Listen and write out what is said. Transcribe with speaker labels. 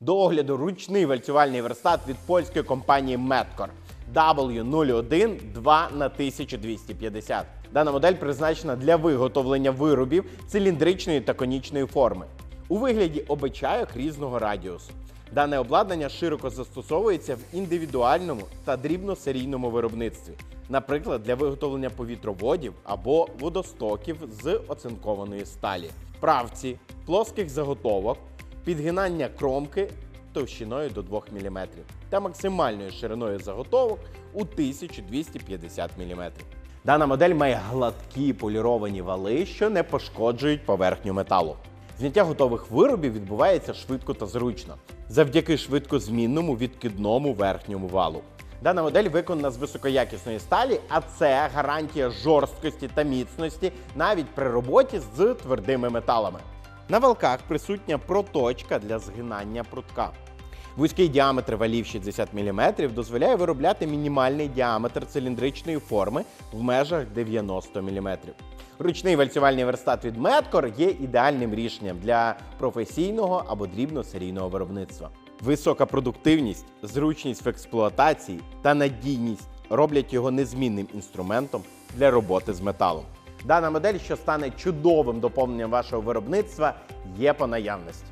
Speaker 1: До огляду ручний вальцювальний верстат від польської компанії Medcor W01 2 на 1250. Дана модель призначена для виготовлення виробів циліндричної та конічної форми у вигляді обичайок різного радіусу. Дане обладнання широко застосовується в індивідуальному та дрібносерійному виробництві, наприклад, для виготовлення повітроводів або водостоків з оцинкованої сталі, правці, плоских заготовок, підгинання кромки товщиною до 2 мм та максимальною шириною заготовок у 1250 мм. Дана модель має гладкі поліровані вали, що не пошкоджують поверхню металу. Зняття готових виробів відбувається швидко та зручно, завдяки швидкозмінному відкидному верхньому валу. Дана модель виконана з високоякісної сталі, а це гарантія жорсткості та міцності навіть при роботі з твердими металами. На валках присутня проточка для згинання прутка. Вузький діаметр валів 60 мм дозволяє виробляти мінімальний діаметр циліндричної форми в межах 90 мм. Ручний вальцювальний верстат від Medcor є ідеальним рішенням для професійного або дрібносерійного виробництва. Висока продуктивність, зручність в експлуатації та надійність роблять його незмінним інструментом для роботи з металом. Дана модель, що стане чудовим доповненням вашого виробництва, є по наявності.